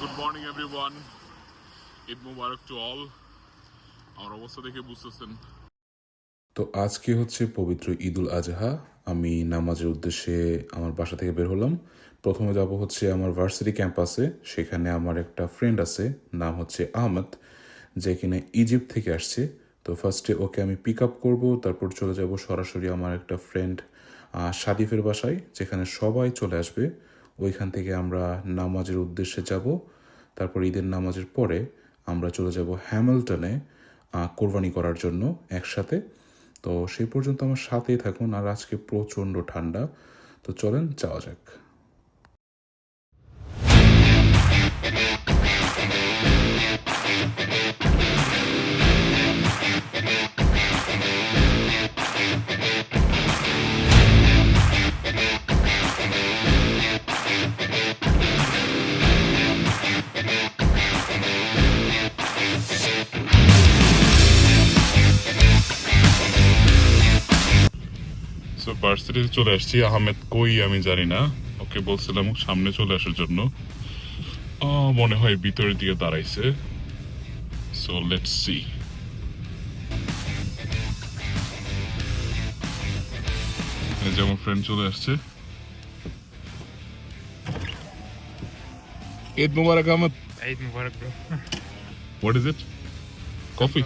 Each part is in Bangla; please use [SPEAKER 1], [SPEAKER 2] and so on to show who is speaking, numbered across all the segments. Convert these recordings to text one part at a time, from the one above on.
[SPEAKER 1] Good morning everyone Eid Mubarak to all আমার অবস্থা দেখে বুঝতেছেন।
[SPEAKER 2] তো আজকে হচ্ছে পবিত্র ঈদুল আজহা। আমি নামাজের উদ্দেশ্যে আমার বাসা থেকে বের হলাম। প্রথমে যাব হচ্ছে আমার ভার্সিটি ক্যাম্পাসে সেখানে আমার একটা ফ্রেন্ড আছে, নাম হচ্ছে আহমদ যে কিনা ইজিপ্ট থেকে আসছে। তো ফার্স্টে ওকে আমি পিক আপ করব, তারপর চলে যাব সরাসরি আমার একটা ফ্রেন্ড সাদিফের বাসায়, যেখানে সবাই চলে আসবে। ওইখান থেকে আমরা নামাজের উদ্দেশ্যে যাব। তারপর ঈদের নামাজের পরে আমরা চলে যাব হ্যামিল্টনে কোরবানি করার জন্য একসাথে। তো সেই পর্যন্ত আমার সাথেই থাকুন। আর আজকে প্রচণ্ড ঠান্ডা। তো চলেন, যাওয়া যাক।
[SPEAKER 1] ভার্সিটিতে চলে আসছি আহমেদ কই আমি জানি না ওকে বলছিলাম সামনে চলে আসার জন্য মনে হয় ভিতরের দিকে দাঁড়াইছে সো লেটস সি যেমন ফ্রেন্ড চলে আসছে Eid Mubarak Ahmed
[SPEAKER 3] Eid Mubarak, bro.
[SPEAKER 1] What is it? Coffee.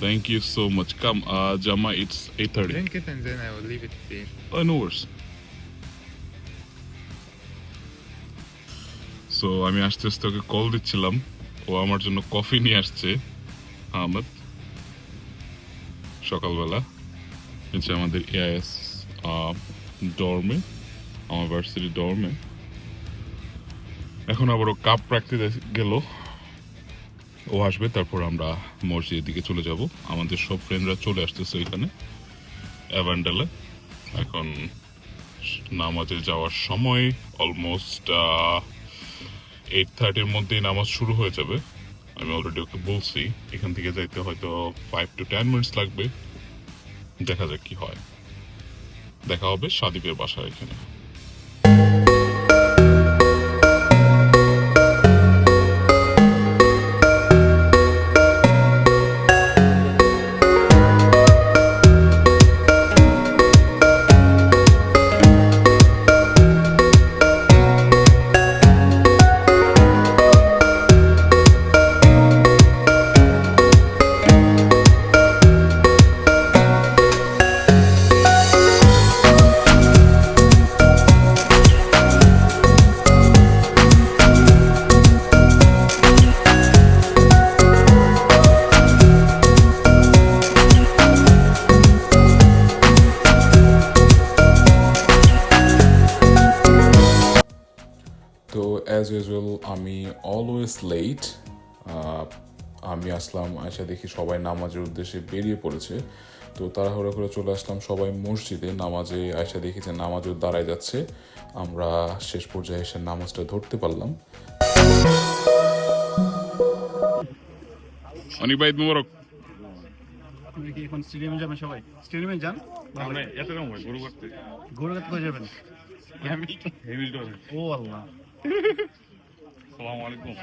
[SPEAKER 1] Thank you so much. Come, uh, Jama, it's 8.30.
[SPEAKER 3] Drink it and then I will leave it there.
[SPEAKER 1] Oh, no worries. So আমি আস্তে আস্তে ওকে কল দিচ্ছিলাম ও আমার জন্য কফি নিয়ে আসছে আহমেদ সকালবেলা হচ্ছে আমাদের এআইএস ডর্মে আমার ভার্সিটি ডর্মে এখন আবার কাপ রাখতে গেল ও আসবে, তারপর আমরা মসজিদের দিকে চলে যাব। আমাদের সব ফ্রেন্ডরা চলে আসতেছে ওইখানে অ্যাভান্ডালে এখন নামাজে যাওয়ার সময় অলমোস্ট এইট থার্টির মধ্যেই নামাজ শুরু হয়ে যাবে। আমি অলরেডি ওকে বলছি, এখান থেকে যাইতে হয়তো ফাইভ টু টেন মিনিটস লাগবে। দেখা যাক কি হয়। দেখা হবে সাদীপের বাসায় এখানে।
[SPEAKER 2] তো অ্যাজ ইউজুয়াল আমি অলওয়েজ লেট আমি আসলাম আয়সা দেখি সবাই নামাজের উদ্দেশ্যে বেরিয়ে পড়েছে। তো তাড়াহুড়ো করে চলে আসলাম সবাই মসজিদে নামাজে আয়সা দেখি যে নামাজও দাঁড়ায় যাচ্ছে। আমরা শেষ পর্যায়ে এসে নামাজটা ধরতে পারলাম।
[SPEAKER 1] অনেক ভাই ঈদ মুবারক।
[SPEAKER 4] এখন স্টেডিয়ামে যাবেন সবাই? স্টেডিয়ামে যান।
[SPEAKER 1] এত কম হয় গরু
[SPEAKER 4] যাবেন? ও আল্লাহ।
[SPEAKER 1] সালামু আলাইকুম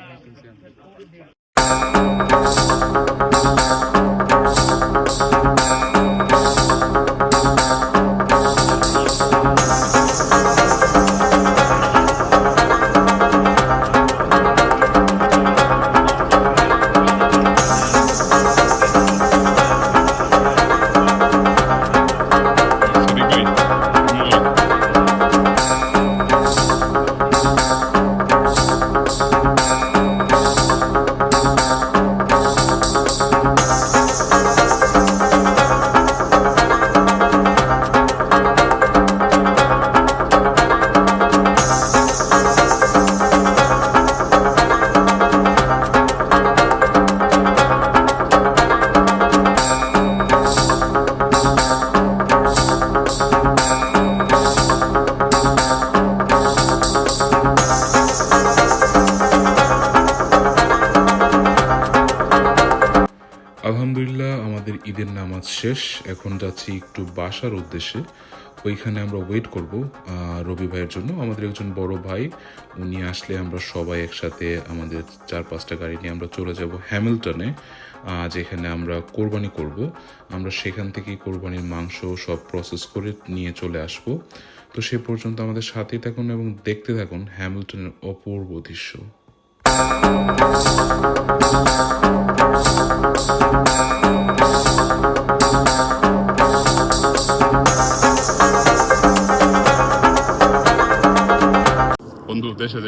[SPEAKER 2] নামাজ শেষ, এখন যাচ্ছি একটু বাসার উদ্দেশ্যে। ওইখানে আমরা ওয়েট করব রবি ভাইয়ের জন্য। আমাদের একজন বড় ভাই, উনি আসলে আমরা সবাই একসাথে আমাদের চার পাঁচটা গাড়ি নিয়ে আমরা চলে যাব হ্যামিল্টনে যেখানে আমরা কোরবানি করব। আমরা সেখান থেকেই কোরবানির মাংস সব প্রসেস করে নিয়ে চলে আসব। তো সে পর্যন্ত আমাদের সাথেই থাকুন এবং দেখতে থাকুন হ্যামিল্টনের অপূর্ব দৃশ্য।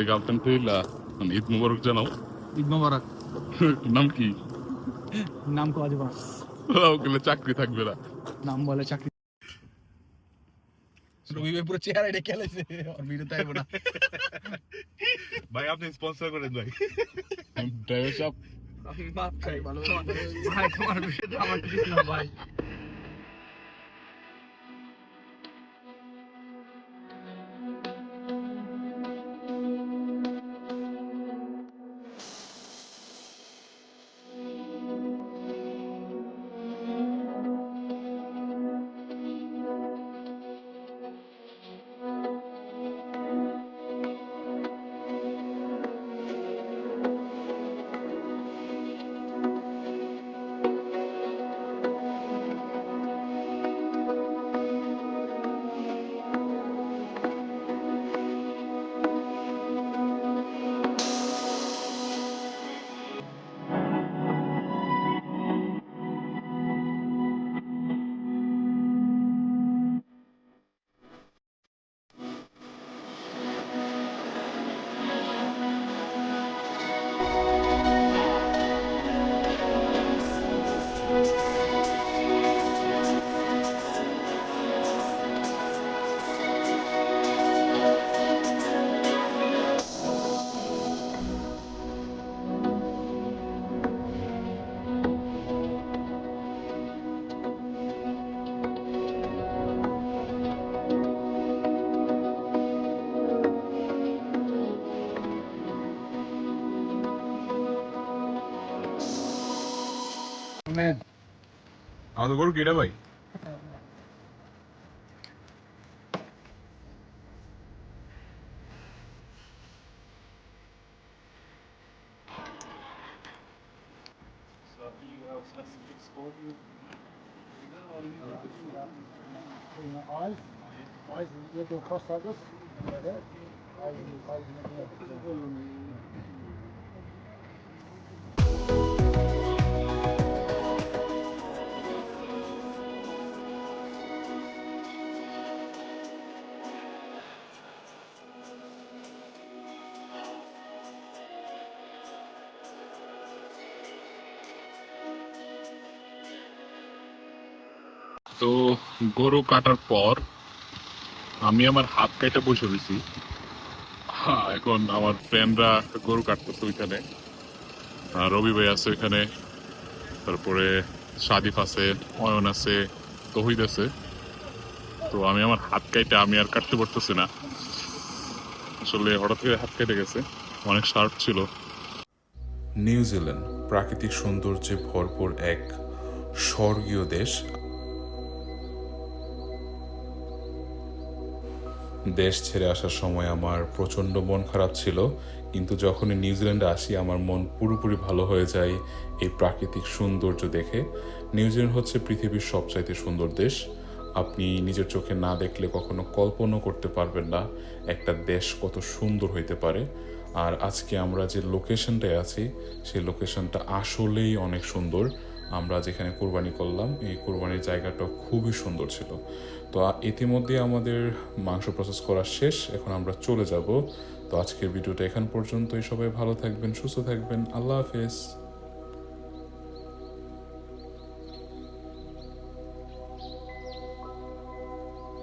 [SPEAKER 1] গার্লফ্রেন্ড পেলা মানে ঈদ মুবারক জানাও
[SPEAKER 4] ঈদ মোবারক
[SPEAKER 1] নাম কি
[SPEAKER 4] নাম কো আজবা
[SPEAKER 1] ওগুলো চাকরি থাকবে না
[SPEAKER 4] নাম বলে চাকরি রবি ভাই পুরো চেহারা এটা খেলেছে আর ভিডিও তাই না
[SPEAKER 5] ভাই আপনি স্পন্সর করেন ভাই
[SPEAKER 1] ড্রাইভার সাহেব
[SPEAKER 4] মাপ চাই ভালো ভাই তোমার বিষয়টা আমার কিছু না ভাই
[SPEAKER 1] అది కొడుకు ఇడవై
[SPEAKER 6] eyes, eyes, little cross like this, like that. Eyes, eyes, eyes.
[SPEAKER 1] তো গরু কাটার পর আমি আমার হাত কেটে বসে রয়েছি। হ্যাঁ, এখন আমার ফ্রেন্ডরা গরু কাটতেছে ওইখানে। রবি ভাই আছে ওইখানে। তারপরে সাদিফ আছে অয়ন আছে তহিদ আছে। তো আমি আমার হাত কেটে আমি আর কাটতে পারতেছি না। আসলে হঠাৎ করে হাত কেটে গেছে। অনেক শার্প ছিল।
[SPEAKER 2] নিউজিল্যান্ড প্রাকৃতিক সৌন্দর্যে ভরপুর এক স্বর্গীয় দেশ। দেশ ছেড়ে আসার সময় আমার প্রচণ্ড মন খারাপ ছিল, কিন্তু যখনই নিউজিল্যান্ডে আসি আমার মন পুরোপুরি ভালো হয়ে যায় এই প্রাকৃতিক সৌন্দর্য দেখে। নিউজিল্যান্ড হচ্ছে পৃথিবীর সবচাইতে সুন্দর দেশ। আপনি নিজের চোখে না দেখলে কখনো কল্পনাও করতে পারবেন না একটা দেশ কত সুন্দর হইতে পারে। আর আজকে আমরা যে লোকেশনটায় আছি, সেই লোকেশনটা আসলেই অনেক সুন্দর। আমরা যেখানে কোরবানি করলাম, এই কোরবানির জায়গাটা খুবই সুন্দর ছিল। তো ইতিমধ্যে আমাদের মাংস প্রসেস করা শেষ, এখন আমরা চলে যাব। তো আজকের ভিডিওটা এখান পর্যন্তই। সবাই ভালো থাকবেন, সুস্থ থাকবেন। আল্লাহ হাফেজ।